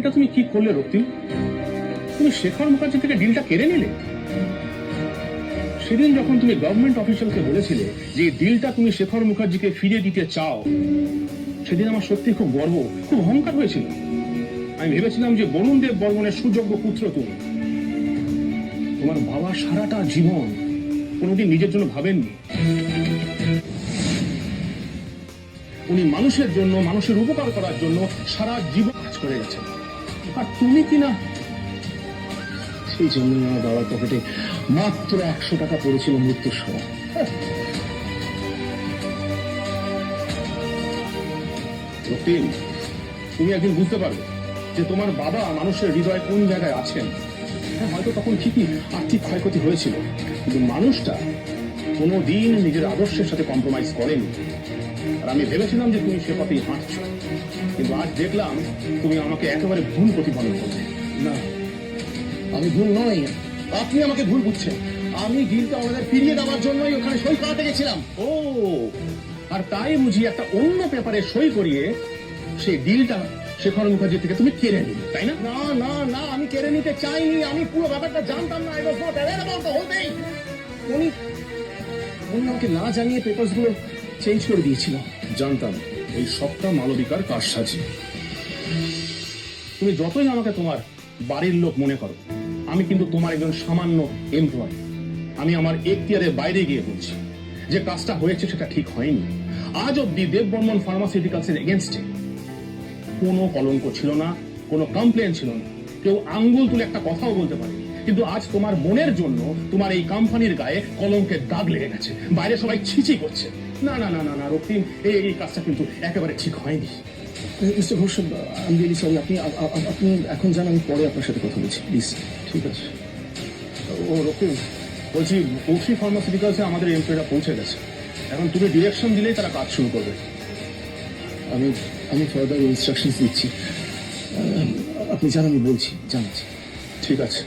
এটা তুমি কি করলে, রক্তিম? তুমি শেখর মুখার্জি থেকে ডিলটা কেড়ে নিলে? সেদিন যখন তুমি গভর্নমেন্ট অফিসিয়ালকে বলেছিলে যে ডিলটা তুমি শেখর মুখার্জিকে ফিরিয়ে দিতে চাও, সেদিন আমার সত্যি খুব গর্ব, খুব অহংকার হয়েছিল। আমি ভেবেছিলাম যে বরুণ দেব বর্মনের সুযোগ্য পুত্র তুমি। তোমার বাবা সারাটা জীবন কোনোদিন নিজের জন্য ভাবেননি। উনি মানুষের জন্য, মানুষের উপকার করার জন্য সারা জীবন কাজ করে গেছেন। আর তুমি কি না সেই জন্য আমার বাবার পকেটে মাত্র একশো টাকা পড়েছিল মৃত্যুর সময়। রক্তিম, তুমি একদিন বুঝতে পারবে যে তোমার বাবা মানুষের হৃদয়ে কোন জায়গায় আছেন। হ্যাঁ হয়তো তখন ঠিকই আর্থিক ক্ষয়ক্ষতি হয়েছিল কিন্তু মানুষটা কোনো দিন নিজের আদর্শের সাথে কম্প্রোমাইজ করেনি। আর আমি ভেবেছিলাম যে তুমি সে পথেই হাঁটছ। কিন্তু আজ দেখলাম তুমি আমাকে একেবারে ভুল প্রতিফলন করলে। না। আমি ভুল নই। আপনি আমাকে ভুল বুঝছেন। আমি ডিলটা ওনাদের ফিরিয়ে দেওয়ার জন্যই ওখানে সই করাতে গেছিলাম। ও। আর তাই বুঝি একটা অন্য পেপারে সই করিয়ে সেই ডিলটা শেখর মুখার্জি থেকে তুমি কেড়ে নিলে তাই না? না না না আমি কেড়ে নিতে চাইনি। আমি পুরো ব্যাপারটা জানতাম না। হোল থিং উনি উনি আমাকে না জানিয়ে পেপারসগুলো চেঞ্জ করে দিয়েছিল জানতাম, এই সবটা মালবিকার কারসাজি। তুমি যতই আমাকে তোমার বাড়ির লোক মনে করো, আমি কিন্তু তোমার একজন সামান্য এমপ্লয় আমি আমার এখতিয়ারের বাইরে গিয়ে বলছি, যে কাজটা হয়েছে সেটা ঠিক হয়নি। আজ অব্দি দেববর্মন ফার্মাসিউটিক্যালস এর এগেনস্টে কোনো কলঙ্ক ছিল না, কোনো কমপ্লেন ছিল না। কেউ আঙ্গুল তুলে একটা কথাও বলতে পারে কিন্তু আজ তোমার মনের জন্য তোমার এই কোম্পানির গায়ে কলঙ্কের দাগ লেগে গেছে। বাইরে সবাই ছিচি করছে। না না না না না রক্তিম এই এই কাজটা কিন্তু একেবারে ঠিক হয়নি। মিস্টার ঘোষ আমি রিয়েলি সরি আপনি আপনি এখন জান আমি পরে আপনার সাথে কথা বলছি প্লিজ ঠিক আছে। ও রক্তিম বলছি কৌশি ফার্মাসিউটিক্যালসে আমাদের এমপ্লয়িরা পৌঁছে গেছে। এখন তুমি ডিরেকশন দিলেই তারা কাজ শুরু করবে। আমি আমি ফার্দার ইনস্ট্রাকশনস দিচ্ছি। আপনি জান আমি বলছি জানাচ্ছি। ঠিক আছে।